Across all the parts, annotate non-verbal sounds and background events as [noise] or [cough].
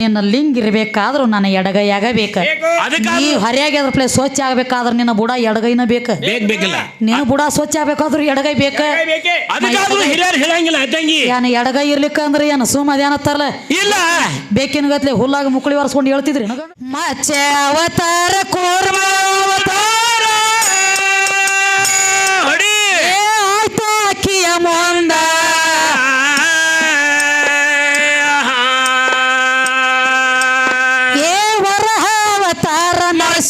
ನಿನ್ನ ಲಿಂಗ್ ಇರ್ಬೇಕಾದ್ರೂ ನನ್ನ ಎಡಗೈ ಆಗಬೇಕ ನೀವು ಹರಿಯಾಗಿ ಅದ್ರ ಪ್ಲೇ ಸ್ವಚ್ಛ ಆಗ್ಬೇಕಾದ್ರೆ ನಿನ್ನ ಬುಡ ಎಡಗೈನ ಬೇಕ. ನೀನು ಬುಡ ಸ್ವಚ್ಛ ಆಗ್ಬೇಕಾದ್ರೂ ಎಡಗೈ ಬೇಕು. ಏನ ಎಡಗೈ ಇರ್ಲಿಕ್ಕ ಅಂದ್ರೆ ಏನು ಸುಮ್ಮ ತರಲ ಇಲ್ಲ. ಬೇಕಿನ ಗತ್ಲೆ ಹುಲ್ಲಾಗ ಮುಕ್ಕಳಿ ಒರೆಸ್ಕೊಂಡು ಹೇಳ್ತಿದ್ರಿ ಮಚ್ಚ ಅವತಾರ ಕೂರ್ಮ ಅವತಾರ.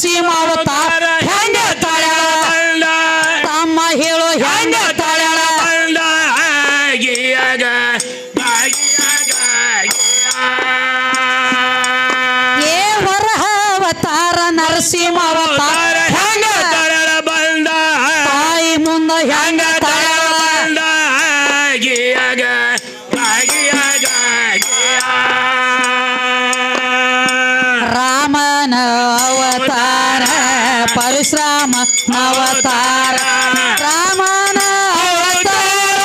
ನರಸಿಂಹ ಅವತಾರ ಪರಶುರಾಮ ಅವತಾರ ರಾಮನ ಅವತಾರ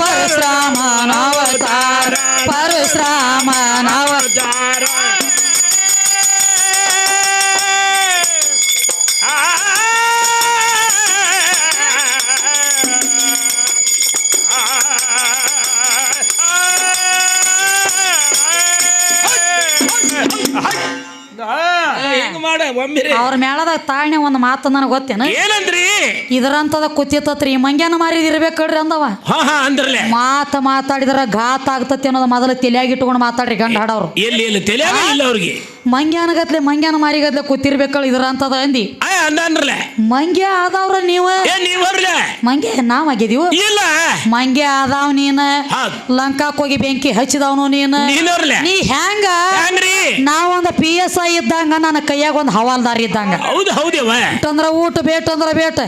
ಪರಶುರಾಮ ಅವತಾರ ಪರಶುರಾಮನ ಒಮ್ಮಿರಿ. ಅವ್ರ ಮೇಳದಾಗ ತಾಳ್ನೆ ಒಂದು ಮಾತು ನನಗೆ ಗೊತ್ತೇನ? ಏನಂದ್ರಿ? ಇದರಂತದ ಕುತ್ತಿತ್ತತ್ರಿ ಮಂಗ್ಯಾನ ಮಾರಿದ ಇರ್ಬೇಕಡ್ರಿ ಅಂದವ. ಹಾ ಹಾ ಅಂದ್ರಲೆ. ಮಾತು ಮಾತಾಡಿದ್ರ ಘಾತ ಆಗ್ತತಿ ಅನ್ನೋದು ಮೊದಲು ತಲೆಯಾಗಿ ಇಟ್ಕೊಂಡು ಮಾತಾಡ್ರಿ ಗಂಡ ಹಾಡವ್ರು ಎಲ್ಲಿ ಎಲ್ಲಿ ಇಲ್ಲ ಅವ್ರಿಗೆ. ಮಂಗ್ಯಾನಗತ್ಲೆ ಮಂಗ್ಯಾನ ಮಾರಿಗತ್ಲೆ ಕೂತಿರ್ಬೇಕಲ್ಲ ಇದ್ರ ಅಂತದ ಅಂದಿ. ಅಂದ್ರಲೆ? ಮಂಗ್ಯ ಆದವ್ರ ನೀವ? ಮಂಗ್ಯ ನಾವ್ ಆಗಿದೀವ ಇಲ್ಲ. ಮಂಗ್ಯ ಆದಾವ್ ನೀನ? ಲಂಕಾ ಲಂಕಾಕ್ ಹೋಗಿ ಬೆಂಕಿ ಹಚ್ಚಿದವನು ನೀನು? ನೀ ಹೆಂಗ ನಾವೊಂದ ಪಿ ಎಸ್ ಐ ಇದ್ದಂಗ ನನ್ನ ಕೈಯಾಗ ಒಂದ್ ಹವಾಲ್ದಾರ್ ಇದ್ದಂಗ. ಹೌದು ಹೌದೇವ ಅಂದ್ರ ಊಟ ಬೇಟ್ ಅಂದ್ರ ಬೇಟ.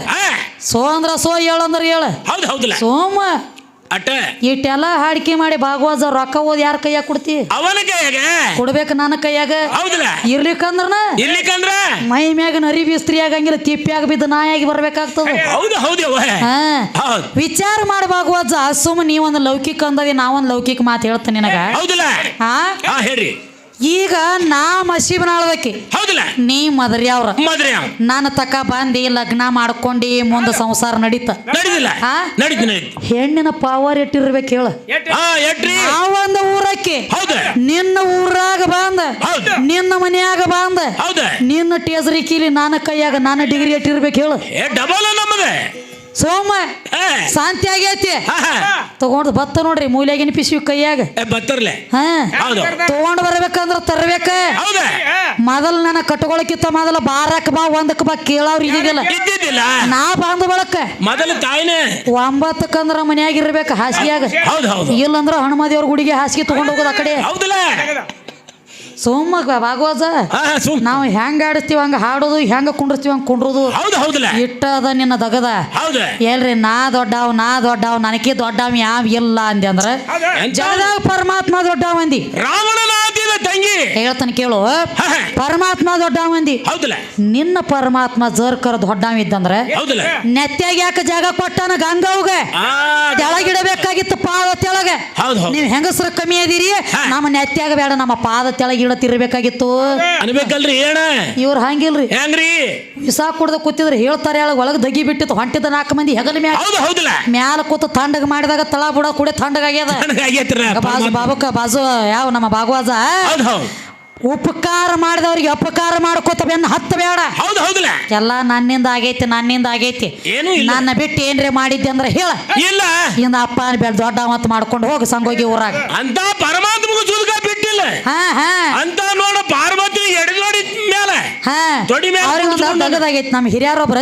ಸೋ ಅಂದ್ರ ಸೋ ಹೇಳಂದ್ರ ಹೇಳ ಸೋಮ. ಅಟ್ಟ. ಇಟ್ಟೆಲ್ಲ ಹಾಡಿಕೆ ಮಾಡಿ ಭಾಗವಾಜ ರೊಕ್ಕ ಓದ್ ಯಾರ ಕೈಯಾಗ ಕೊಡ್ತಿ? ಅವನ ಕೈಯಾಗ? ಕೊಡ್ಬೇಕು ನನ್ನ ಕೈಯಾಗ? ಹೌದಲ್ಲ ಇರ್ಲಿಕ್ಕಂದ್ರನ? ಇರ್ಲಿಕ್ಕಂದ್ರ? ಮೈ ಮ್ಯಾಗ ನರಿ ಬಿಸ್ತ್ರಿ ಆಗಂಗಿಲ್ಲ ತಿಪ್ಪಿಯಾಗ ಬಿದ್ದು ನಾಯಾಗಿ ಬರ್ಬೇಕಾಗ್ತದ. ಹೌದು ಹೌದು ಹಾ. ವಿಚಾರ ಮಾಡಿ ಭಾಗವಾಜ ಸುಮ್ಮ ನೀವೊಂದು ಲೌಕಿಕ ಅಂದದಿ ನಾವೊಂದು ಲೌಕಿಕ ಮಾತು ಹೇಳ್ತೇನೆ ನಿನಗ. ಹೌದಲ್ಲ. ಹಾ ಹಾ ಹೇಳ್ರಿ. ಈಗ ನಾ ಮಸೀಬನಾಳ್ದಕ್ಕೆ ಹೌದಲ್ಲ? ನೀ ಮದ್ರಿ ಅವ್ರ. ಮದ್ರಿ ಅವ್. ನಾನು ತಕ ಬಂದಿ ಲಗ್ನ ಮಾಡ್ಕೊಂಡಿ ಮುಂದೆ ಸಂಸಾರ ನಡೀತ. ನಡೀದಿಲ್ಲ. ಹಾ? ನಡೀತಿ ನಡೀತಿ ಹೆಣ್ಣಿನ ಪಾವರ್ ಇಟ್ಟಿರ್ಬೇಕು ಹೇಳ ಹಾ ಎಟ್ರಿ? ನಾವೊಂದು ಊರಕ್ಕೆ ಹೌದ. ನಿನ್ನ ಊರಾಗ ಬಂದ ಹೌದ್. ನಿನ್ನ ಮನ್ಯಾಗ ಬಂದ ಹೌದ. ನಿನ್ನ ಟೇಸರಿ ಕೀಲಿ ನನ್ನ ಕೈಯಾಗ ನಾನು ಡಿಗ್ರಿ ಇಟ್ಟಿರ್ಬೇಕು ಹೇಳು ಏ ಡಬಲ್ ನಮ್ಮದ ಸೋಮ ಶಾಂತಿ ಆಗೈತಿ. ತಗೊಂಡು ಬತ್ತ ನೋಡ್ರಿ ಮೂಲ್ಯಾಗಿನ ಪಿಸಿ ಕೈಯಾಗ. ಬತ್ತರ್ಲೆ. ತಗೊಂಡ್ ಬರ್ಬೇಕಂದ್ರ ತರ್ಬೇಕ. ಮೊದಲ್ ನನ್ನ ಕಟ್ಕೊಳಕಿತ್ತ ಮೊದಲ ಬಾರಕ್ ಬಾ ಒಂದಕ್ ಬಾ ಕೇಳವ್ರ ಇದಿಲ್ಲ ಇದ್ದಿದ್ದಿಲ್ಲ. ನಾ ಬಂದ ಬಳಕ. ಮೊದಲ ತಾಯಿನೇ. ಒಂಬತ್ತಕ್ಕಂದ್ರ ಮನ್ಯಾಗ ಇರ್ಬೇಕು ಹಾಸಿಗೆಯಾಗ. ಇಲ್ಲಂದ್ರ ಹನುಮದೇವ್ರ ಗುಡಿಗೆ ಹಾಸಿಗೆ ತಗೊಂಡ್ ಹೋಗೋದು ಆ ಕಡೆ. ಹೌದಲ್ಲ ಸೋಮ ಭಾಗವತ. ನಾವು ಹೆಂಗ ಆಡಿಸ್ತೀವಿ ಹಂಗ ಹಾಡೋದು ಹೆಂಗ ಕುಂಡಿರ್ತೀವಿ ಹಂಗ ಕುಂಡ್ರೋದು. ಇಟ್ಟದ ನಿನ್ನ ದಗದ. ಎಲ್ರಿ ನಾ ದೊಡ್ಡವ್ ನಾ ದೊಡ್ಡವ್ ನನಗೆ ದೊಡ್ಡವ್ ಯಾವ ಇಲ್ಲ ಅಂದೆ ಅಂದ್ರ? ಜಗದಾಗ ಪರಮಾತ್ಮ ದೊಡ್ಡ ಮಂದಿ ತಂಗಿ. ಹೇಳ್ತಾನೆ ಕೇಳು. ಪರಮಾತ್ಮ ದೊಡ್ಡವ ಮಂದಿ ನಿನ್ನ ಪರಮಾತ್ಮ ಜರ್ಕರ ದೊಡ್ಡವ ಇದ್ದಂದ್ರೆ ನೆತ್ತಾಗ ನೆತ್ಯಾಗ ಯಾಕೆ ಜಾಗ ಕೊಟ್ಟಾನ ಗಂಗವ್ಗೆ? ಆ ತೆಳಗಿಡಬೇಕಾಗಿತ್ತು ಪಾದ ತೆಳಗ. ನೀವ್ ಹೆಂಗಸ್ರ ಕಮ್ಮಿ ಅದೀರಿ. ನಮ್ಮ ನೆತ್ಯಾಗ ಬೇಡ ನಮ್ಮ ಪಾದ ತೆಳಗ ಇಡತಿರ್ಬೇಕಾಗಿತ್ತು ಅನ್ಬೇಕಲ್ರಿ ಏನ? ಇವ್ರು ಹಂಗಿಲ್ರಿ. ಹೆಂಗ್ರಿ? ವಿಸಾ ಕುಡ್ದ ಕೂತಿದ್ರೆ ಹೇಳ್ತಾರೆ ಹೇಳ ಒಳಗೆ ದಗಿ ಬಿಟ್ಟಿತ್ತು ಹೊಂಟಿದ ನಾಲ್ಕು ಮಂದಿ ಹೆಗಲ ಮ್ಯಾಲ. ಹೌದು ಹೌದಲ್ಲ. ಮ್ಯಾಲ ಕೂತು ತಣ್ಣಗ ಮಾಡಿದಾಗ ತಳ ಬುಡ ಕೂಡ ತಣ್ಣಗಾಗ್ಯದ ಆಗ್ಯದ. ಬಾಜು ಬಾಬುಕ ಬಾಜು ಯಾವ ನಮ್ಮ ಭಾಗವಾಜ ಉಪಕಾರ ಮಾಡಿದವ್ರಿಗೆ ಅಪಕಾರ ಮಾಡ್ಕೋತ ಬೆನ್ನ ಹತ್ತ ಬೇಡ ಹೌದು ಹೌದಲ್ಲ. ಎಲ್ಲ ನನ್ನಿಂದ ಆಗೈತಿ ನನ್ನಿಂದ ಆಗೈತಿ. ಏನು ಇಲ್ಲ. ನನ್ನ ಬಿಟ್ಟು ಏನ್ರಿ ಮಾಡಿದ್ದೆ ಅಂದ್ರೆ ಹೇಳ. ಇಲ್ಲ. ಇಂದ ಅಪ್ಪ ಬೇಡ ದೊಡ್ಡ ಮತ್ ಮಾಡ್ಕೊಂಡು ಹೋಗಿ ಸಂಗೋಗಿ ಊರಾಗ. ಅಂತ ಪರಮಾತ್ಮಗೂ ಸುಲ್ಕ ಬಿಟ್ಟಿಲ್ಲ. ಹಾ ಹಾ. ಅಂತ ನೋಡ ಪಾರ್ವತಿ ಎಡಗಡಿ ಮೇಲೆ ಹಾ. ತೊಡಿ ಮೇಲೆ ಅವ್ರಿಗೆ ದಗದಾಗೈತಿ ನಮ್ಮ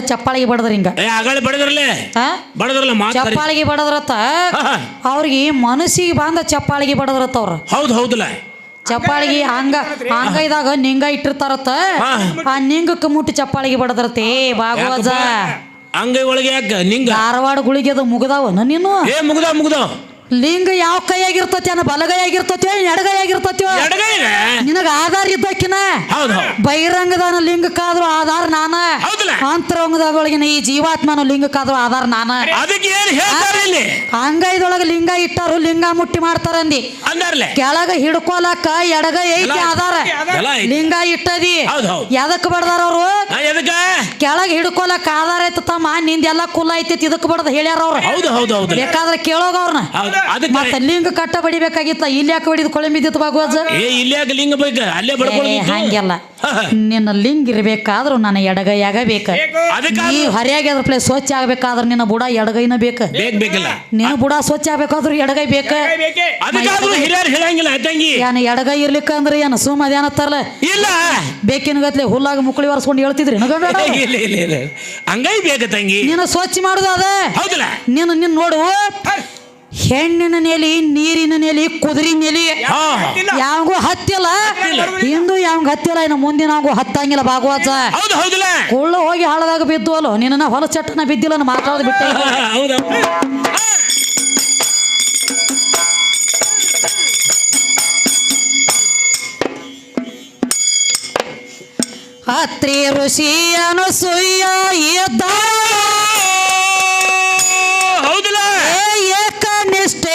ಚಪ್ಪಾಳಿಗೆ ಬಡದ್ರ ಹಿಂಗ. ಏ ಆಗಳ ಬಡದ್ರಲ್ಲೇ? ಹಾ? ಬಡದ್ರಲ್ಲ ಮಾತಾಡಿ ಚಪ್ಪಾಳಿಗೆ ಬಡದ್ರತ್ತ? ಹಾ. ಅವ್ರಿಗೆ ಮನಸ್ಸಿಗೆ ಬಂದ ಚಪ್ಪಾಳಿಗೆ ಬಡದ್ರತ್ತ ಅವ್ರ. ಹೌದು ಹೌದಲ್ಲ. ಚಪ್ಪಾಳಿಗೆ ಹಂಗ ಹಂಗ ಇದಾಗ ನಿಂಗ ಇಟ್ಟಿರ್ತಾರತ್ತ? ಆ ನಿಂಗಕ್ಕೆ ಮುಟ್ಟಿ ಚಪ್ಪಾಳಿಗೆ ಬಡದ್ರತೆ ಭಾಗವಜ ಅಂಗೈ ಒಳಗೆ ಯಾಕ ನಿಂಗ? ಧಾರವಾಡ ಗುಳಿಗೆ ಅದು ಮುಗದಾವ ನೀನು? ಏ ಮುಗ್ದ ಮುಗ್ದ ಲಿಂಗ ಯಾವ ಕೈಯಾಗಿರ್ತತಿ ಅನ್ನ ಬಲಗೈಯಾಗಿರ್ತತಿ ಎಡಗೈಯಾಗಿರ್ತತಿ ನಿನಗ ಆಧಾರ ಇದ್ದಕ್ಕಿನ ಬಹಿರಂಗದಾನ ಲಿಂಗಕ್ಕಾದ್ರೂ ಆಧಾರ ನಾನ? ಅಂತರಂಗದೊಳಗಿನ ಈ ಜೀವಾತ್ಮನ ಲಿಂಗಕ್ಕಾದ್ರೂ ಆಧಾರ ನಾನ? ಅದಕ್ಕೆ ಏನ್ ಹೇಳ್ತಾರೆ ಇಲ್ಲಿ? ಅಂಗೈದೊಳಗ ಲಿಂಗ ಇಟ್ಟಾರು ಲಿಂಗ ಮುಟ್ಟಿ ಮಾಡ್ತಾರಂದಿ ಅಂದಾರ್ಲೆ? ಕೆಳಗ ಹಿಡ್ಕೊಲಕ್ಕ ಎಡಗೈ ಐತಿ ಆಧಾರ. ಲಿಂಗ ಇಟ್ಟದಿ. ಹೌದ್ ಹೌದ್. ಎದಕ್ ಬಡ್ದಾರ ಅವ್ರು? ಕೆಳಗ ಹಿಡ್ಕೊಲಕ್ಕ ಆಧಾರ ಐತ ತಮ್ಮ ನಿಂದೆಲ್ಲ ಕುಲ್ಲ ಐತಿ ಇದಕ್ ಬಡ್ದ ಹೇಳ್ಯಾರ ಅವ್ರು. ಹೌದು ಹೌದು ಹೌದು. ಬೇಕಾದ್ರೆ ಕೇಳೋಗ ಅವ್ರನ್ನ ಅದಕ್ಕೆ ಮತ್ತೆ ಲಿಂಗ ಕಟ್ಟ ಬಡಿಬೇಕಾಗಿತ್ತ? ಇಲ್ಲಿ ಯಾಕೆ ಬಡಿದ್ ಕೊಳೆ ಬಿದ್ದಿತ್ತು ಬಾಗುವಜ ಏ ಇಲ್ಲಿ ಯಾಕೆ ಲಿಂಗ ಬೇಕ ಅಲ್ಲೇ ಬಡ್ಕೊಳ್ಳಿ ಹಂಗೆಲ್ಲ. ನಿನ್ನ ಲಿಂಗ ಇರ್ಬೇಕಾದ್ರೂ ನನ್ನ ಎಡಗೈಯಾಗ ಬೇಕ. ಅದಕ್ಕೆ ನೀ ಹರಿಯಾಗಿ ಅದ್ರ ಪ್ಲೇ ಸ್ವಚ್ಛ ಆಗ್ಬೇಕಾದ್ರೆ ನಿನ್ನ ಬುಡ ಎಡಗೈನ ಬೇಕ. ಬೇಕ್ ಬೇಕಲ್ಲ. ನಿನ್ನ ಬುಡ ಸ್ವಚ್ಛ ಆಗ್ಬೇಕಾದ್ರೂ ಎಡಗೈ ಬೇಕ. ಅದಕ್ಕಾದ್ರೂ ಹಿರಿಯರು ಹೇಳಂಗಿಲ್ಲ ತಂಗಿ. ಏನ ಎಡಗೈ ಇರ್ಲಿಕ್ಕ ಅಂದ್ರೆ ಸುಮ್ಮ ಸುಮ್ ತರಲ? ಇಲ್ಲ. ಬೇಕಿನ ಗತ್ಲೆ ಹುಲ್ಲಾಗ ಮುಕ್ಕಳಿ ಒರೆಸ್ಕೊಂಡು ಹೇಳ್ತಿದ್ರಿ. ನಗಂಡ ಇಲ್ಲ ಇಲ್ಲ ಇಲ್ಲ. ಹಂಗೈ ಬೇಕ ತಂಗಿ? ನೀನು ಸ್ವಚ್ಛ ಮಾಡುದು ಅದ. ಹೌದಲ್ಲ? ನೀನು ನಿನ್ನ ನೋಡು. ಹೆಣ್ಣಿನ ನೆಲೆ ನೀರಿನ ನೆಲೆ ಕುದುರೆ ನೆಲೆ. ಯಾವಾಗೂ ಹತ್ತಿಲ್ಲ. ಹಿಂದೂ ಯಾವಾಗ ಹತ್ತಿಲ್ಲ ಇನ್ನು ಮುಂದಿನ ಹತ್ತಂಗಿಲ್ಲ ಭಾಗವತ. ಕುಳ್ಳು ಹೋಗಿ ಹಾಳದಾಗ ಬಿದ್ದು ಅಲ್ಲೋ ನಿನ್ನ ಹೊಲ ಚಟ್ಟನ ಬಿದ್ದಿಲ್ಲ ನಾನು ಮಾತಾಡೋದು ಬಿಟ್ಟ. ಅತ್ರಿ ಋಷಿಯನು ಸುಯ್ಯ ಇದ್ದ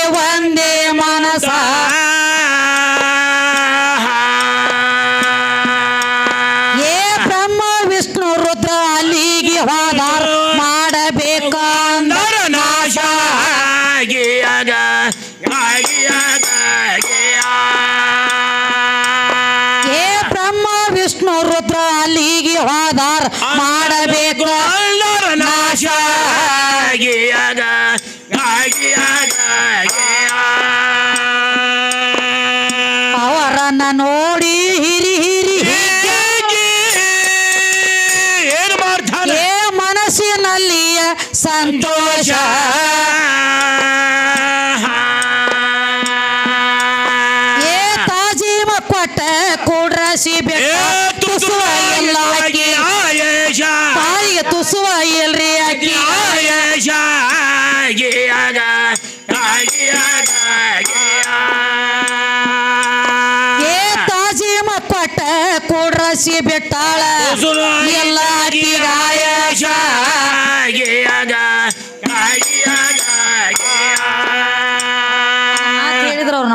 ಏಕನಿಷ್ಠೆ ಒಂದೇ ಮನಸ ಏ ಬ್ರಹ್ಮ ವಿಷ್ಣು ರುದ್ರ ಅಲ್ಲಿಗೆ ಹೋದಾರ ಮಾಡಬೇಕಂದ ನಾಶ ಆಗಿಯಾಗ ಆಗಿಯಾಗ ಏ ಬ್ರಹ್ಮ ವಿಷ್ಣು ರುದ್ರ ಅಲ್ಲಿಗೆ ಹೋದಾರ ಮಾಡಬೇಕು ಬೇಕು ತುಸುವ ಇಲ್ಲ ಆಕಿ ಬಾಯಿಗೆ ತುಸುವ ಇಲ್ರಿ ಆಕಿ ಏ ತಾಜೀಮ ಕೊಟ್ಟ ಕೂಡ್ರಸಿ ಬಿಟ್ಟಾಳ ಎಲ್ಲ ಆಕಿಗಾಯ ಹೇಳಿದ್ರು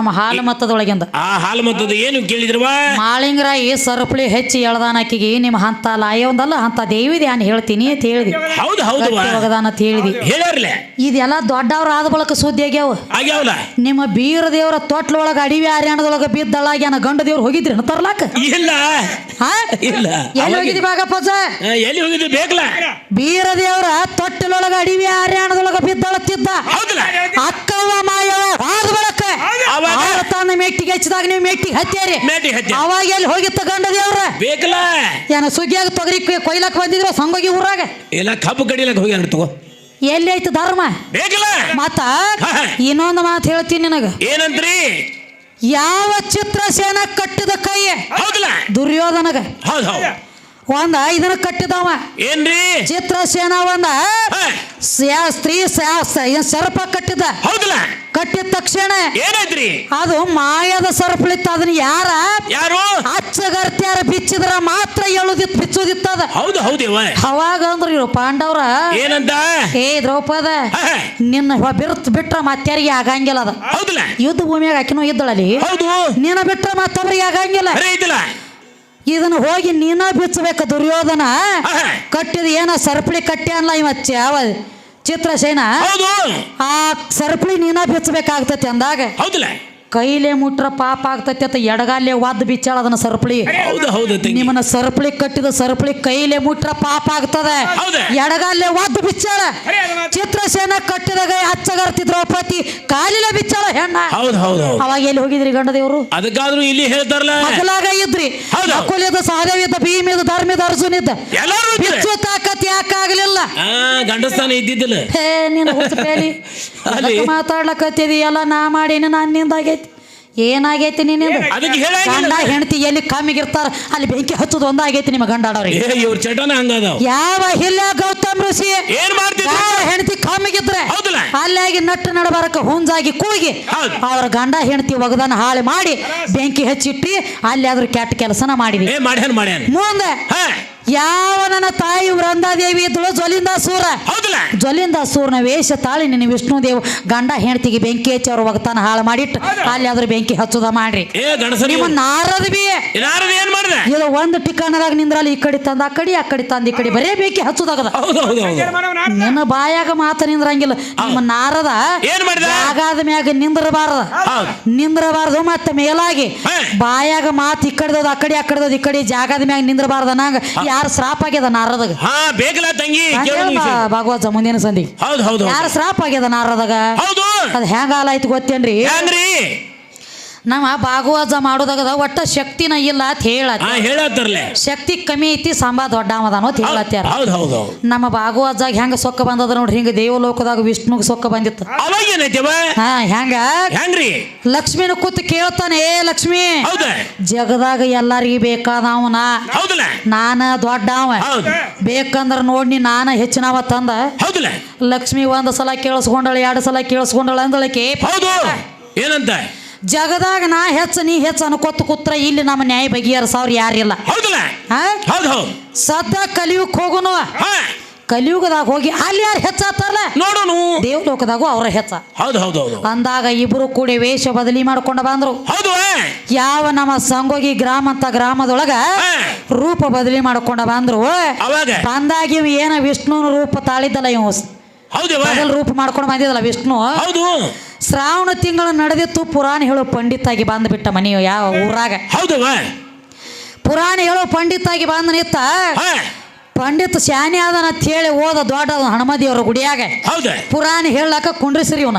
ನಮ್ಮ ಹಾಲು ಮತ್ತದೊಳಗಿಂದ. ಆ ಹಾಲು ಮತ್ತದ ಏನು ಕೇಳಿದ್ರವ ಮಾಳಿಂಗರಾಯಿ ಸರಪಳಿ ಹೆಚ್ಚಿ ಎಳ್ದಾನ ಆಕಿಗೆ ನಿಮ್ಮ ಹಂತ ಲಾಯವೊಂದಲ್ಲ ಅಂತ ದೇವಿ ಧ್ಯಾನ ಹೇಳ್ತೀನಿ ಅಂತ ಹೇಳಿದಿ. ಹೌದು ಹೌದು ಅಂತ ಹೇಳಿದಿ. ಹೇಳ್ಯಾರ್ಲೆ? ಇದೆಲ್ಲ ದೊಡ್ಡವ್ರ ಆದ ಬಳಕ ಸುದ್ದಿ ಆಗ್ಯಾವ. ಆಗ್ಯಾವಲ್ಲ? ನಿಮ್ಮ ಬೀರ ದೇವರ ತೊಟ್ಲೊಳಗ ಅಡಿವಿ ಬಿದ್ದಳಾಗಿ ಬಿದ್ದಳಾಗ್ಯಾನ ಗಂಡ ದೇವ್ರು ಹೋಗಿದ್ರಿ ತರ್ಲಾಕ? ಇಲ್ಲ. ಹಾ? ಇಲ್ಲ. ಎಲ್ಲಿ ಹೋಗಿದ್ದಿ ಎಲ್ಲಿ ಬೇಕಲ್ಲ ಬೀರ ದೇವರ ತೊಟ್ಟಲೊಳಗ ಅಡಿವಿ ಹರಿಯಾಣದೊಳಗ ಬಿದ್ದಳತ್ತಿದ್ದ. ಹೌದಲ್ಲ? ಅಕ್ಕವ ಮಾಯವ ಆದ ಬಳಕ ಅವಾಗ? ಅವ್ರ ತನ್ನ ಮೆಟ್ಟಿಗೆ ಹಚ್ಚಿದಾಗ ನೀವು ಮೆಟ್ಟಿಗೆ ಹತ್ಯಾರಿ ಮೇಟಿ ಹತ್ತಿ ಅವಾಗ ಎಲ್ಲಿ ಹೋಗಿ ಗಂಡ ದೇವ್ರ ಬೇಕಲ್ಲ. ಏನ ಸುಗ್ಗಿಯಾಗ ತೊಗರಿ ಕೊಯ್- ಕೊಯ್ಲಕ್ ಬಂದಿದ್ರು ಸಂಗೋಗಿ ಊರಾಗ? ಇಲ್ಲ ಕಬ್ಬು ಕಡಿಲಕ್ಕೆ ಹೋಗ್ಯಾನ ತಗೋ. ಎಲ್ಲಿ ಐತಿ ಧರ್ಮ? ಬೇಕಲ್ಲ. ಮತ್ತ ಹಾ. ಇನ್ನೊಂದು ಮಾತು ಹೇಳ್ತೀನಿ ನಿನಗ. ಏನಂತ್ರಿ ಯಾವ ಚಿತ್ರಸೇನ ಕಟ್ಟಿದ ಕೈ ಹೌದಲ್ಲ. ದುರ್ಯೋಧನಗ. ಹೌದು ಹೌದು. ಒಂದ ಇದನ್ನ ಕಟ್ಟಿದವ. ಏನ್ರಿ? ಚಿತ್ರಸೇನ ಒಂದ. ಸ್ಯಾ- ಸ್ತ್ರೀ ಸರ್ಪ ಕಟ್ಟಿದ ಹೌದಲ್ಲ. ಕಟ್ಟಿದ ತಕ್ಷಣ ಏನಾಯ್ತ್ರಿ? ಅದು ಮಾಯದ ಸರ್ಪಳಿತ್ತ. ಅದನ್ನ ಯಾರ? ಯಾರು? ಅಚ್ಚಗರ್ತ್ಯಾರ ಬಿಚ್ಚಿದ್ರ ಮಾತ್ರ ಹೇಳುದಿತ್ತು ಬಿಚ್ಚುದಿತ್ತ ಅದ. ಹೌದು ಹೌದೇವ ಅವಾಗ ಅಂದ್ರು ಇವ್ರು ಪಾಂಡವ್ರ ಏನಂತ? ಏ ದ್ರೌಪದ ನಿನ್ನ ಬಿರ್ತ್ ಬಿಟ್ರ ಮತ್ತಾರಿಗೆ ಆಗಂಗಿಲ್ಲ ಅದ. ಹೌದಲ್ಲ. ಯುದ್ಧ ಭೂಮಿಯಾಗ ಆಕಿನೂ ಇದ್ದಳಲ್ಲಿ. ಹೌದು. ನೀನ ಬಿಟ್ರ ಮತ್ತೊಬ್ರಿಗೆ ಆಗಂಗಿಲ್ಲ. ಇದನ್ನ ಹೋಗಿ ನೀನ ಬಿಚ್ಚಬೇಕು ದುರ್ಯೋಧನ. ಕಟ್ಟಿದ ಏನ ಸರ್ಪಳಿ ಕಟ್ಟಿ ಅನ್ಲ ಇವ ಯಾವ ಚಿತ್ರಸೇನ? ಆ ಸರ್ಪಳಿ ನೀನ ಬಿಚ್ಚಬೇಕಾಗ್ತತಿ ಅಂದಾಗ ಹೌದಲ್ಲ ಕೈಲೇ ಮುಟ್ರ ಪಾಪ ಆಗ್ತೈತಿ ಅಂತ ಎಡಗಾಲೆ ವಾದ್ ಬಿಚ್ಚಾಳ ಅದನ್ನ ಸರಪಳಿ. ಹೌದು ಹೌದು ತಂಗಿ. ನಿಮ್ಮನ್ನ ಸರಪಳಿ ಕಟ್ಟಿದ ಸರಪಳಿ ಕೈಲೆ ಮುಟ್ರ ಪಾಪ ಆಗ್ತದೆ. ಹೌದು. ಎಡಗಾಲೆ ವಾದ್ ಬಿಚ್ಚಾಳ. ಚಿತ್ರಸೇನ ಕಟ್ಟಿದಾಗ ಹಚ್ಚಗರ್ತಿ ದ್ರೌಪದಿ ಕಾಲಿಲೆ ಬಿಚ್ಚಾಳ ಹೆಣ್ಣ. ಹೌದು ಹೌದು ಹೌದು. ಅವಾಗ ಎಲ್ಲಿ ಹೋಗಿದ್ರಿ ಗಂಡ ದೇವರು ಅದಕ್ಕಾದ್ರೂ ಇಲ್ಲಿ ಹೇಳ್ತಾರಲ್ಲ. ಮಗಲಾಗ ಇದ್ರಿ. ಹೌದು. ಅಕುಲಿದ ಸಹದೇವಿದ್ದ ಭೀಮಿದ ಧರ್ಮಿದ ಅರ್ಜುನ ಇದ್ದ ಎಲ್ಲರೂ ಇದ್ರೆ. ಬಿಚ್ಚು ತಾಕತ್ ಯಾಕಾಗ್ಲಿಲ್ಲ ಆ ಗಂಡಸ್ಥಾನ ಇದ್ದಿದ್ದಿಲ್ಲ. ಹೇ ನೀನು ಹುಚ್ಚಪೇಲಿ [laughs] ಅಲ್ಲಿ? ಮಾತಾಡ್ಲಕತ್ತಿದಿ ಎಲ್ಲ ನಾ ಮಾಡೀನಿ ನಾನು ಆಗೈತಿ ಏನಾಗೈತಿ ನೀನಿಂದ ಅದಕ್ಕೆ ಹೇಳಂಗಿಲ್ಲ. ಗಂಡ ಹೆಂಡತಿ ಎಲ್ಲಿ ಕಮ್ಮಿಗಿರ್ತಾರ ಅಲ್ಲಿ ಬೆಂಕಿ ಹಚ್ಚೋದು ಒಂದಾಗೈತಿ ನಿಮ್ಮ ಗಂಡಾಡವ್ರಿಗೆ ಏ ಇವ್ರ ಚಟನ ಹಂಗದಾವ್ ಯಾವ ಹಿಲ್ಲ ಗೌತಮ್ ಋಷಿ ಏನ್ ಮಾಡ್ತಿದ್ರು ಗಂಡ ಹೆಂಡತಿ ಕಮ್ಮಿಗಿದ್ರೆ ಹೌದಲ್ಲ? ಅಲ್ಲಾಗಿ ನಟ್ಟು ನಡಬಾರಕ ಹುಂಜಾಗಿ ಕೂಗಿ ಹೌದು. ಅವ್ರ ಗಂಡ ಹೆಂಡತಿ ಒಗದನ್ನ ಹಾಳು ಮಾಡಿ ಬೆಂಕಿ ಹಚ್ಚಿಟ್ಟಿ ಅಲ್ಲಿ ಆದ್ರೂ ಕೆಟ್ಟ ಕೆಲಸನ ಮಾಡಿದಿ. ಏ ಮಾಡ್ಯಾನ ಮಾಡ್ಯಾನ. ಮುಂದೆ ಹಾ. ಯಾವ ನನ್ನ ತಾಯಿ ವೃಂದಾದೇವಿ ಇದ್ದಳು ಜ್ವಲಿಂದ ಸೂರ? ಹೌದಲ್ಲ. ಜ್ವಲಿಂದ ಸೂರ್ನ ವೇಷ ತಾಳಿ ನಿನ್ನ ವಿಷ್ಣುದೇವ್ ಗಂಡ ಹೆಂಡತಿಗೆ ಬೆಂಕಿ ಹಚ್ಚಿ ಅವ್ರ ಒಗತಾನ ಹಾಳು ಮಾಡಿಟ್ಟು ಅಲ್ಲಿ ಆದ್ರೂ ಬೆಂಕಿ ಹಚ್ಚುದ ಮಾಡ್ರಿ. ನಿಮ್ಮ ನಾರದ ಬಿ ಇದು ಒಂದು ಟಿಕಾಣದಾಗ ನಿಂದ್ರಲ್ಲಿ ಈ ಕಡೆ ತಂದ ಆ ಕಡೆ ಆ ಕಡೆ ತಂದ ಈ ಕಡೆ ಬರೇ ಬೆಂಕಿ ಹಚ್ಚುದಾಗದ. ಹೌದು ಹೌದು ಹೌದು. ನಿನ್ನ ಬಾಯಾಗ ಮಾತ ನಿಂದ್ರಂಗಿಲ್ಲ. ನಿಮ್ಮ ನಾರದ ಆಗಾದ ಮ್ಯಾಗ ನಿಂದ್ರಬಾರದ. ನಿಂದ್ರಬಾರದು ನಿಂದ್ರಬಾರ್ದು ಮತ್ತೆ ಮೇಲಾಗಿ. ಬಾಯಾಗ ಮಾತು ಈ ಕಡೆದ ಆ ಕಡೆ ಆ ಕಡೆದ ಈ ಕಡೆ ಜಾಗದ ಮ್ಯಾಗ ನಿಂದ್ರಬಾರ್ದ ನಂಗ ಯಾರು ಶ್ರಾಪ್ ಆಗ್ಯದ ನಾರದಾಗ? ಹಾ ಬೇಗಲ ತಂಗಿ ಕೇಳು. ಭಾಗವತ ಮುಂದಿನ ಸಂದಿ ಹೌದು ಹೌದು ಯಾರು ಶ್ರಾಪ್ ಆಗ್ಯದ ನಾರದಾಗ? ಹೌದು. ಅದ್ ಹೆಂಗ ಆಲಾಯ್ತು ಗೊತ್ತೇನ್ರಿ? ಹೆಂಗ್ರಿ? ನಮ್ಮ ಭಾಗವತ ಮಾಡೋದಾಗದ ಒಟ್ಟ ಶಕ್ತಿನ ಇಲ್ಲ ಅಂತ ಹೇಳತ್ ಹಾ ಹೇಳತ್ತರ್ಲೆ. ಶಕ್ತಿ ಕಮ್ಮಿ ಐತಿ ಸಾಂಬಾ ದೊಡ್ಡ ಅವದಾನೋ ಅಂತ ಹೇಳತ್ತಾರ ನಮ್ಮ ಭಾಗವಾಜಾಗ ಹೆಂಗ ಸೊಕ್ಕ ಬಂದದ ನೋಡ್ರಿ ಹಿಂಗ ದೇವಲೋಕದಾಗ ವಿಷ್ಣುಗ್ ಸೊಕ್ಕ ಬಂದಿತ್ತು. ಹಾ ಹೆಂಗ? ಹೆಂಗ್ರಿ? ಲಕ್ಷ್ಮಿನ ಕೂತ್ ಕೇಳ್ತಾನೆ ಏ ಲಕ್ಷ್ಮಿ ಜಗದಾಗ ಎಲ್ಲಾರಿಗೂ ಬೇಕಾದವನ. ಹೌದಲ್ಲ? ನಾನ ದೊಡ್ಡವ. ಹೌದು. ಬೇಕಂದ್ರ ನೋಡ್ನಿ ನಾನ ಹೆಚ್ಚಿನವ ತಂದ. ಲಕ್ಷ್ಮಿ ಒಂದ್ ಸಲ ಕೇಳಿಸ್ಕೊಂಡಳ ಎರಡು ಸಲ ಕೇಳಿಸ್ಕೊಂಡಳ ಅಂದಳಕ್ಕೆ ಹೌದು. ಏನಂತ? ಜಗದಾಗ ನಾ ಹೆಚ್ಚ ನೀ ಹೆಚ್ಚ ಅನ್ಕೋತ ಕೂತ್ರ ಇಲ್ಲಿ ನಮ್ಮ ನ್ಯಾಯ ಬಗೆಹರಿಸವ್ರು ಯಾರಿಲ್ಲ ಸದ್ದ ಕಲಿಯುಗ್ ಹೋಗುನು. ಕಲಿಯುಗದಾಗ ಹೋಗಿ ಅಲ್ಲಿ ಯಾರು ಹೆಚ್ಚಾತಾರಲ್ಲ ನೋಡೋನು. ದೇವಲೋಕದಾಗೂ ಅವರ ಹೆಚ್ಚ. ಹೌದು ಹೌದು ಹೌದು. ಅಂದಾಗ ಇಬ್ರು ಕೂಡಿ ವೇಷ ಬದಲಿ ಮಾಡ್ಕೊಂಡು ಬಂದ್ರು. ಹೌದು ಯಾವ ನಮ್ಮ ಸಂಗೋಗಿ ಗ್ರಾಮ ಅಂತ ಗ್ರಾಮದೊಳಗ ರೂಪ ಬದಲಿ ಮಾಡ್ಕೊಂಡ ಬಂದ್ರು. ಬಂದಾಗ ಇವ್ ಏನ ವಿಷ್ಣುನ ರೂಪ ತಾಳಿದ್ದಲ್ಲ ಇವ್. ರೂಪ ಮಾಡ್ಕೊಂಡು ಬಂದಿದ್ದಲ್ಲ ವಿಷ್ಣು. ಹೌದು. ಶ್ರಾವಣ ತಿಂಗಳು ನಡೆದಿತ್ತು ಪುರಾಣ ಹೇಳೋ ಪಂಡಿತಾಗಿ ಬಂದ್ಬಿಟ್ಟ ಮನೆಯು ಯಾವ ಊರಾಗ? ಹೌದವ ಪುರಾಣ ಹೇಳೋ ಪಂಡಿತಾಗಿ ಬಂದ ನಿತ್ತ ಪಂಡಿತ್ ಶಾನೆ ಅದನ್ನ ಅಂತ ಹೇಳಿ ಓದ ದೊಡ್ಡ ಹನುಮದಿಯವ್ರ ಗುಡಿಯಾಗ. ಹೌದ. ಪುರಾಣ ಹೇಳಾಕ ಕುಂಡ್ರಿಸ್ರಿ ಇವನ.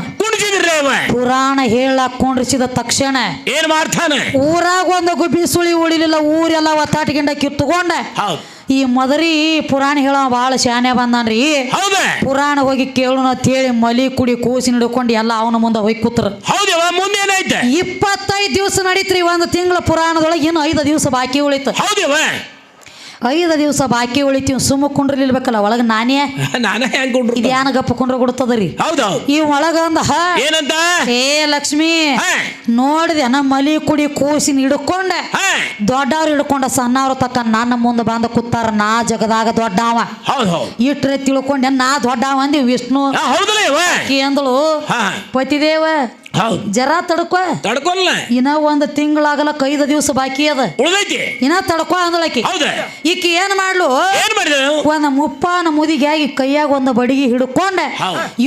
ಪುರಾಣ ಹೇಳಾಕ ಕುಂಡ್ರಿಸಿದ ತಕ್ಷಣ ಏನ್ ಮಾಡ್ತಾನೆ? ಊರಾಗ ಒಂದು ಗುಬ್ಬಿ ಸುಳಿ ಉಳಿಲಿಲ್ಲ ಊರೆಲ್ಲ ಒತ್ತಾಟಗಿಂಡ ಕಿತ್ತುಕೊಂಡ. ಹೌದು. ಈ ಮದರಿ ಪುರಾಣ ಹೇಳೋ ಬಹಳ ಶಾನೆ ಬಂದಾನ್ರಿ. ಹೌದ. ಪುರಾಣ ಹೋಗಿ ಕೇಳೋಣ ಅಂತ ಹೇಳಿ ಮಲಿ ಕುಡಿ ಕೂಸಿ ಹಿಡ್ಕೊಂಡು ಎಲ್ಲ ಅವನ ಮುಂದೆ ಹೋಗಿ ಕೂತ್ರ. ಇಪ್ಪತ್ತೈದು ದಿವಸ ನಡೀತ್ರಿ ಒಂದು ತಿಂಗಳ ಪುರಾಣದೊಳಗೆ ಇನ್ನು ಐದು ದಿವಸ ಬಾಕಿ ಉಳಿತು. ಐದು ದಿವಸ ಬಾಕಿ ಉಳಿತೀವಿ ಸುಮ್ಮ ಕುಂಡ್ರಲ್ಲಿರ್ಬೇಕಲ್ಲ ಒಳಗೆ ನಾನೇ? [laughs] ನಾನೇ ಹೆಂಗ್ ಕೊಂಡ್ರು ಇದ್ಯಾನ ಗಪ್ಪ ಕುಂಡ್ರ ಕೊಡ್ತದ್ರಿ ಹೌದು ಈ ಒಳಗ ಅಂದ ಹ? ಏನಂತ? ಏ ಲಕ್ಷ್ಮಿ ಹಾ. ನೋಡಿದೆ ನಮ್ಮ ಮಲಿ ಕುಡಿ ಕೂಸಿನ ಹಿಡ್ಕೊಂಡೆ. ಹಾ. ದೊಡ್ಡವ್ರು ಹಿಡ್ಕೊಂಡ ಸಣ್ಣವ್ರ ತಕ್ಕ ನನ್ನ ಮುಂದೆ ಬಂದ ಕೂತಾರ ನಾ ಜಗದಾಗ ದೊಡ್ಡವ. ಹೌದು ಹೌದು. ಇಟ್ರೆ ತಿಳ್ಕೊಂಡೆ ನಾ ದೊಡ್ಡವ ಅಂದಿ ವಿಷ್ಣು. ಹಾ, ಹೌದಲ್ಲ ಇವ ಆಕಿ ಅಂದಳು ಹಾ. ಪತಿದೇವ ಹೌದು. ಜರ ತಡ್ಕೊ. ತಡ್ಕೊಲ್ಲ. ಇನ್ನ ಒಂದು ತಿಂಗಳಾಗಲ್ಲ ಕೈದ ದಿವಸ ಬಾಕಿ ಅದ. ಉಳ್ದೈತಿ. ಇನ್ನ ತಡ್ಕೊ ಅಂದಳಕಿ ಹೌದ. ಈಕಿ ಏನ್ ಮಾಡ್ಲು? ಏನ್ ಒಂದು ಮುಪ್ಪಾನ ಮುದಿಗಾಗಿ ಕೈಯಾಗ ಒಂದು ಬಡಿಗೆ ಹಿಡ್ಕೊಂಡೆ.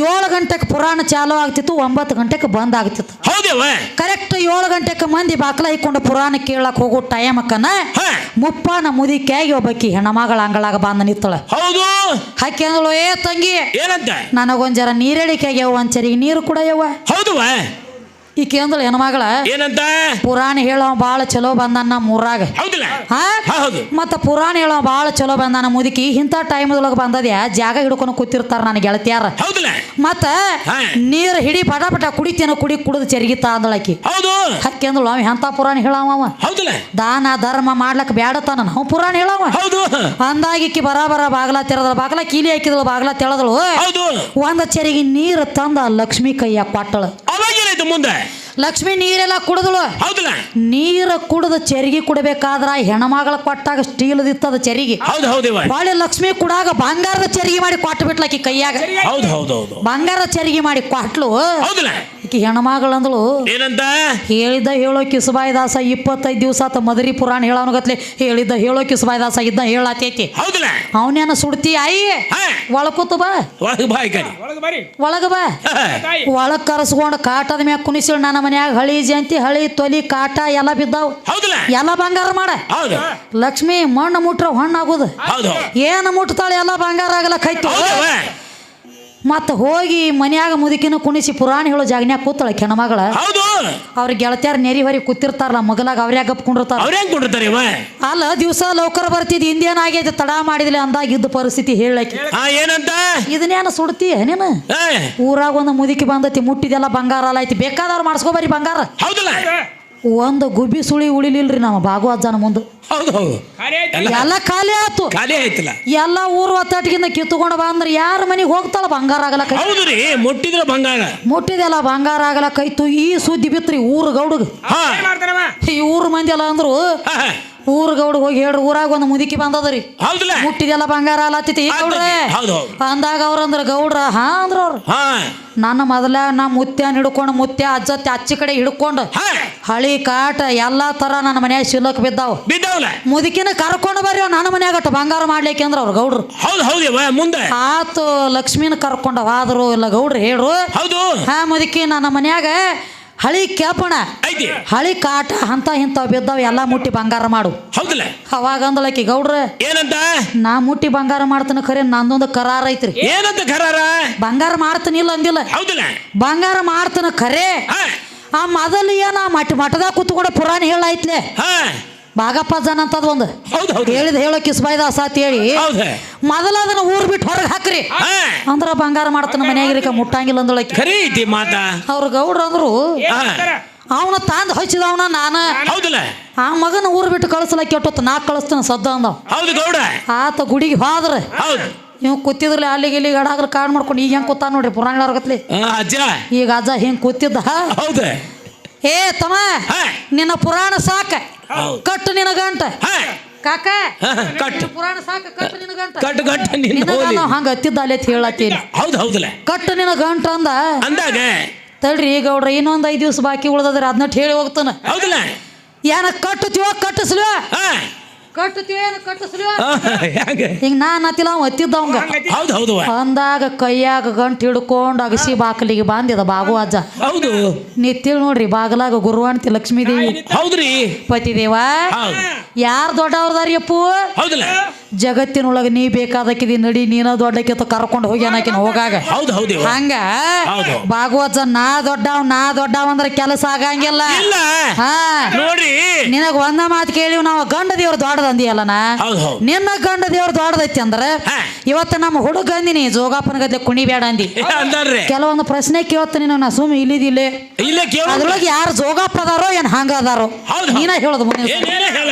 ಏಳು ಗಂಟೆಗೆ ಪುರಾಣ ಚಾಲು ಆಗ್ತಿತ್ತು ಒಂಬತ್ತು ಗಂಟೆಗೆ ಬಂದ್ ಆಗ್ತಿತ್ತು. ಹೌದವ? ಕರೆಕ್ಟ್ ಏಳು ಗಂಟೆಗೆ ಮಂದಿ ಬಾಕ್ಲ ಇಕ್ಕೊಂಡು ಪುರಾಣ ಕೇಳಕ್ ಹೋಗೋ ಟೈಮ್ ಅಕ್ಕನ ಹಾ. ಮುದಿ ಮುದಿಕಾಗಿ ಒಬ್ಬಕಿ ಹೆಣ್ಣಮಗಳ ಅಂಗಳಾಗ ಬಂದ ನಿತ್ತಳ ಹೌದು. ಹಾಕಿ ಅಂದಳು ಏ ತಂಗಿ ಏನಂತ? ನನಗೊಂದ್ ಜರ ನೀರಡಿಕೆಗೆ ಒಂದ್ ಚರಿಗೆ ನೀರು ಕೂಡ ಯವ್ವ ಹೌದವ ಈಕೆ ಅಂದಳು ಹೆಣ್ಮಗಳ ಏನಂತ? ಪುರಾಣ ಹೇಳೋ ಬಾಳ ಚಲೋ ಬಂದಾನ ನಮ್ಮ ಊರಾಗ. ಹಾ? ಹಾ, ಹೌದು. ಮತ್ತ ಪುರಾಣ ಹೇಳೋ ಬಾಳ ಚಲೋ ಬಂದಾನ ಮುದುಕಿ. ಇಂಥ ಟೈಮ್ದೊಳಗ ಬಂದದ್ಯಾ? ಜಾಗ ಹಿಡ್ಕೊಂಡು ಕೂತಿರ್ತಾರ ನನ್ನ ಗೆಳತಿಯಾರ. ಹೌದಿಲ್ಲ? ಮತ್ತ. ನೀರು ಹಿಡಿ ಪಟ ಪಟ ಕುಡಿತೇನ ಕುಡಿ ಕುಡಿದು ಚರಿಗಿತ್ತ ಅಂದಳಕಿ ಹೌದು. ಹಕ್ಕಿ ಅಂದಳು ಅವ ಎಂತ ಪುರಾಣ ಹೇಳವ ಅವ? ಹೌದಿಲ್ಲ. ದಾನ ಧರ್ಮ ಮಾಡ್ಲಕ್ ಬ್ಯಾಡತಾನ ನಾವು ಪುರಾಣ ಹೇಳವ ಹೌದು. ಅಂದಾಗಿಕ್ಕಿ ಬರಾಬರ ಬಾಗ್ಲ ತೆರದ ಬಾಗ್ಲ ಕೀಲಿ ಹಾಕಿದಳು ಬಾಗ್ಲ ತೆಳದಳು. ಹೌದು. ಒಂದ ಚೆರಿಗೆ ನೀರು ತಂದ ಲಕ್ಷ್ಮಿ ಕೈಯ ಕೊಟ್ಟಳು. ಅವಾಗ ಏನಾಯ್ತು ಮುಂದೆ. ಲಕ್ಷ್ಮಿ ನೀರೆಲ್ಲ ಕುಡಿದಳು. ಹೌದಲ್ಲ? ನೀರ ಕುಡಿದ ಚೆರಿಗೆ ಕುಡಬೇಕಾದ್ರ ಹೆಣಮಗಳ ಕೊಟ್ಟಾಗ ಸ್ಟೀಲ್ದಿತ್ತದ ಚೆರಿಗೆ. ಹೌದು ಹೌದು ಹೊಳೆ ಲಕ್ಷ್ಮಿ ಕುಡಾಗ ಬಂಗಾರದ ಚೆರಿಗೆ ಮಾಡಿ ಕೊಟ್ಟು ಬಿಟ್ಲಕ್ಕಿ ಕೈಯಾಗ. ಹೌದು ಹೌದು ಹೌದು. ಬಂಗಾರದ ಚೆರಿಗೆ ಮಾಡಿ ಕೊಟ್ಲು. ಹೌದಿಲ್ಲ? ಈಕಿ ಹೆಣ್ಮಗಳಂದಳು ಏನಂತ? ಹೇಳಿದ್ದ ಹೇಳೋ ಕಿಸುಬಾಯಿ ದಾಸ ಇಪ್ಪತ್ತೈದು ದಿವಸ ಆತ ಮದರಿ ಪುರಾಣ ಹೇಳೋನಗತ್ಲೆ ಹೇಳಿದ್ದ ಹೇಳೋ ಕಿಸುಬಾಯಿ ದಾಸ ಇದ್ದ ಹೇಳತೈತಿ ಹೌದಿಲ್ಲ? ಅವನೇನ ಸುಡ್ತಿ ಆಯಿ ಒಳಕುತ್ತ ಒಳಕೂತು ಬಾ. ಒಳಗೆ ಬಾಯ್ ಕರಿ ಒಳಗ ಬಾ. ಒಳಗ್ ಕರೆಸ್ಕೊಂಡು ಕಾಟದ ಮ್ಯಾಗ ಕುಣಿಸಿಳು ನನ್ನ ಮನ್ಯಾಗ. ಹಳಿ ಜಂತಿ ಹಳಿ ತೊಲಿ ಕಾಟ ಎಲ್ಲ ಬಿದ್ದಾವ್. ಎಲ್ಲ ಬಂಗಾರ ಮಾಡ. ಹೌದು. ಲಕ್ಷ್ಮಿ ಮಣ್ಣು ಮುಟ್ರ ಹಣ್ಣಾಗುದು. ಹೌದು. ಏನು ಮುಟ್ತಾಳೆ ಎಲ್ಲ ಬಂಗಾರ ಆಗಲ್ಲ ಹೌದವ? ಮತ್ತ ಹೋಗಿ ಮನ್ಯಾಗ ಮುದುಕಿನ ಕುಣಿಸಿ ಪುರಾಣ ಹೇಳೋ ಜಾಗನ್ಯಾಗ ಕೂತಳ ಹೆಣ್ಮಗಳ ಹೌದು. ಅವ್ರ ಗೆಳತಿಯಾರ ನೆರಿ ಹೊರಿ ಕೂತಿರ್ತಾರಲ್ಲ ಮಗಲಾಗ ಗಪ್ಕೊಂಡಿರ್ತಾರ ಅವ್ರ ಹೆಂಗ್ ಕೊಂಡಿರ್ತಾರೆ ಇವ? ಅಲ್ಲ ದಿವಸ ಲೌಕರ ಬರ್ತಿದ್ ಹಿಂದೇನಾಗೈತೆ ತಡ ಮಾಡಿದ್ಲೆ ಅಂದಾಗ ಇದ್ದ ಪರಿಸ್ಥಿತಿ ಹೇಳಕ್ಕೆ. ಆ ಏನಂತ? ಇದನ್ನೇನು ಸುಡ್ತಿ ನೀನು? ಏ, ಊರಾಗ ಒಂದು ಮುದುಕಿ ಬಂದತಿ ಮುಟ್ಟಿದೆಲ್ಲ ಬಂಗಾರ ಅಲ್ಲ ಐತಿ ಬೇಕಾದವ್ರು ಮಾಡಿಸ್ಕೊ ಬರ್ರಿ ಬಂಗಾರ. ಹೌದಿಲ್ಲ? ಒಂದು ಗುಬ್ಬಿ ಸುಳಿ ಉಳಿಲಿಲ್ರಿ ನಮ್ಮ ಜನ ಮುಂದೆ. ಹೌದು ಹೌದು. ಎಲ್ಲ ಎಲ್ಲ ಖಾಲಿ ಆಯ್ತು. ಖಾಲಿ ಆಯ್ತಲ್ಲ? ಎಲ್ಲ ಊರು ಒತ್ತಟಿಗಿಂದ ಕಿತ್ತುಕೊಂಡು ಬಂದ್ರೆ ಯಾರ ಮನೆಗೆ ಹೋಗ್ತಾಳ ಬಂಗಾರ ಆಗಲ ಕೈ? ಹೌದು ರೀ ಮುಟ್ಟಿದ್ರೆ ಬಂಗಾರ. ಮುಟ್ಟಿದೆಲ್ಲ ಬಂಗಾರ ಆಗಲ ಕೈತು ಈ ಸುದ್ದಿ ಬಿತ್ರಿ ಊರು ಗೌಡಗ. ಹಾ. ಈ ಊರು ಮಂದಿ ಎಲ್ಲ ಅಂದ್ರು. ಊರು ಗೌಡಗ್ ಹೋಗಿ ಹೇಳ್ರಿ ಊರಾಗ ಒಂದು ಮುದುಕಿ ಬಂದದ್ರಿ. ಹೌದಲ್ಲ ಮುಟ್ಟಿದೆಲ್ಲ ಬಂಗಾರ ಅಲ್ಲತ್ತಿತಿ ಈ ಗೌಡ್ರೆ. ಅಂದಾಗ ಅವ್ರಂದ್ರ ಗೌಡ್ರ ಹಾ ಅಂದ್ರ ಅವ್ರು. ನನ್ನ ಮೊದಲ ನಾ ಮುತ್ಯನ್ ಹಿಡ್ಕೊಂಡು ಮುತ್ಯ ಅಜ್ಜತ್ತೆ ಅಚ್ಚಿ ಕಡೆ ಹಿಡ್ಕೊಂಡು ಹಳಿ ಕಾಟ ಎಲ್ಲಾ ತರ ನನ್ನ ಮನ್ಯಾಗ ಶಿಲಕ್ ಬಿದ್ದಾವ. ಮುದುಕಿನ ಕರ್ಕೊಂಡು ಬರ್ರಿ ನನ್ನ ಮನ್ಯಾಗ ಬಂಗಾರ ಮಾಡ್ಲಿಕ್ಕೆ ಅಂದ್ರ ಅವ್ರ ಗೌಡ್ರು. ಮುಂದೆ. ಆತು ಲಕ್ಷ್ಮೀನ ಕರ್ಕೊಂಡ ಹೋದ್ರು ಇಲ್ಲ ಗೌಡ್ರು ಹೇಳ್ರು. ಹಾ ಮುದುಕಿ ನನ್ನ ಮನ್ಯಾಗ ಹಳಿ ಕೇಪಣ ಐತಿ. ಹಳಿ ಕಾಟ ಅಂತ ಇಂಥವ್ ಬಿದ್ದಾವ ಎಲ್ಲ ಮುಟ್ಟಿ ಬಂಗಾರ ಮಾಡು. ಹೌದಲ್ಲ? ಅವಾಗ ಅಂದಳಕಿ ಗೌಡ್ರ ಏನಂತ? ನಾ ಮುಟ್ಟಿ ಬಂಗಾರ ಮಾಡ್ತೀನಿ ಖರೆ ನಂದೊಂದು ಕರಾರ ಐತ್ರಿ. ಏನಂತ ಕರಾರ? ಬಂಗಾರ ಮಾಡ್ತೀನಿ ಇಲ್ಲ ಅಂದಿಲ್ಲ. ಹೌದಲ್ಲ? ಬಂಗಾರ ಮಾಡ್ತೀನಿ ಖರೆ. ಆ ಮೊದಲು ಏನ ಮಠ ಮಠದಾಗ ಕೂತ್ಕೊಂಡ ಪುರಾಣ ಹೇಳ ಹಾ. ಬಾಗಪ್ಪ ಜನ ಅಂತದ್ ಒಂದು. ಹೌದು ಹೌದು. ಹೇಳಿದ ಹೇಳೋ ಕಿಸ್ಬಾಯ್ದಾಸ ಅಂತ ಹೇಳಿ ಹೌದು. ಮೊದಲ ಅದನ್ನ ಊರ್ ಬಿಟ್ಟು ಹೊರಗೆ ಹಾಕ್ರಿ. ಅಂದ್ರ ಬಂಗಾರ ಮಾಡ್ತಾನ ಮನ್ಯಾಗಿರಿಕ ಮುಟ್ಟಂಗಿಲ್ಲ ಅಂದ್ರೆ ಖರೀ ಐತಿ ಮಾತಾ. ಅವ್ರ ಗೌಡ್ರ ಅಂದ್ರು ಅವನ ತಾಂದ್ ಹಚ್ಚಿದವನ ನಾನ. ಹೌದಲ್ಲ. ಆ ಮಗನ ಊರ್ ಬಿಟ್ಟು ಕಳಿಸಲ ಕೆಟ್ಟೊತ್ತು ನಾ ಕಳಿಸ್ತಾನ ಸದ್ದ ಅಂದ. ಹೌದು ಗೌಡ. ಆತ ಗುಡಿಗೆ ಹೋದ್ರ. ಹೌದು. ನೀವು ಕೂತಿದ್ರಲ್ಲ ಅಲ್ಲಿಗೆ ಇಲ್ಲಿಗೆ ಅಡಾಗ್ರ ಕಾಡ್ ಮಾಡ್ಕೊಂಡು ಈಗ ಹೆಂಗ್ ಕೂತಾನ ನೋಡ್ರಿ ಪುರಾಣ ಈಗ ಅಜ್ಜ ಹಿಂಗ್ ಕೂತಿದ್ದ. ಹೌದು. ಏ ತಮ್ಮ ನಿನ್ನ ಪುರಾಣ ಸಾಕ. ಕಟ್ಟು ನಿನಗಂಟ ಗಂಟ ಕಾಕ ಕಟ್ಟು. ಪುರಾಣ ಸಾಕ ಕಟ್ಟು ನಿನ್ನ ಗಂಟ ಕಟ್ಟು ಕಟ್ಟು ನಿನ್ನ ಹಂಗ ಹತ್ತಿದ್ದ ಅಲ್ಲಿ ಹೇಳತ್ತೀನಿ. ಹೌದು ಹೌದಲ್ಲ ಕಟ್ಟು ನಿನಗಂಟ ಗಂಟ ಅಂದ. ಅಂದಾಗ. ತಡ್ರಿ ಗೌಡ್ರ ಇನ್ನೊಂದ್ ಐದ್ ದಿವ್ಸ ಬಾಕಿ ಉಳ್ದದ್ರಿ ಅದನ್ನ ಹೇಳಿ ಹೋಗ್ತಾನ. ಹೌದಲ್ಲ ಏನ ಕಟ್ಟುತ್ತೀವ ಕಟ್ಟಿಸ್ಲಿವ. ಕಟ್ಟಿಸ್ಲಿವ ಹಾ, ಹೆಂಗೆ ಹಿಂಗ ಅವ ಹೌದು ಹೌದು. ಅವ್ವ. ಅಂದಾಗ ಕೈಯಾಗ ಗಂಟು ಹಿಡ್ಕೊಂಡು ಅಗಸಿ ಬಾಕಲಿಗೆ ಬಂದಿದ ಬಾಗು ಅಜ್ಜ. ಹೌದು. ನಿತ್ತಿಳ್ ನೋಡ್ರಿ ಬಾಗಲಾಗ ಗುರುವಾಣ್ತಿ ಲಕ್ಷ್ಮೀದೇವಿ. ಹೌದ್ರಿ. ಪತಿದೇವ ಹೌದು. ಯಾರು ದೊಡ್ಡವ್ರದಾರಿ ಅಪ್ಪು ಹೌದಲ್ಲ. ಜಗತ್ತಿನೊಳಗೆ ನೀ ಬೇಕಾದಕ್ಕಿದಿ ನಡಿ ನೀನ ದೊಡ್ಡಕ್ಕಿತ ಕರ್ಕೊಂಡು ಹೋಗಿ ಅನ್ನಕಿನ ಹೋಗಾಗ. ಹೌದು ಹೌದು. ಹಂಗ? ಹೌದು. ಭಾಗವತ ನಾ ದೊಡ್ಡವ್ ನಾ ದೊಡ್ಡವ್ ಅಂದ್ರೆ ಕೆಲಸ ಆಗಂಗಿಲ್ಲ. ಇಲ್ಲ. ಹಾ. ನೋಡ್ರಿ. ನಿನಗ ಒಂದ ಮಾತು ಕೇಳಿವ್ ನಾವು ಗಂಡ ದೇವ್ರ ದೊಡ್ಡದ ಅಂದಿಯಲ್ಲನ ಹೌದು ಹೌದು. ನಿನ್ನ ಗಂಡ ದೇವ್ರ ದೊಡ್ಡದೈತಿ ಅಂದ್ರೆ ಹಾ. ಇವತ್ತು ನಮ್ಮ ಹುಡುಗ ಅಂದಿನಿ ಜೋಗಾಪನ ಗದ್ದೆ ಕುಣಿಬೇಡ ಅಂದಿ. ಅಂದಾರ್ರಿ. ಕೆಲವೊಂದು ಪ್ರಶ್ನೆ ಕೇಳ್ತೀನಿ ನಾ ಸುಮ್ಮ ಇಲ್ಲಿದಿಲ್ಲ. ಇಲ್ಲ ಕೇಳ. ಅದ್ರೊಳಗೆ ಯಾರು ಜೋಗಪ್ಪ ಅದಾರೋ ಏನ್ ಹಂಗ ಅದಾರೋ ಹೌದು, ಹೌದು. ನೀನ ಹೇಳೋದು ಮುಂದೆ ಏನೇನ ಹೇಳ.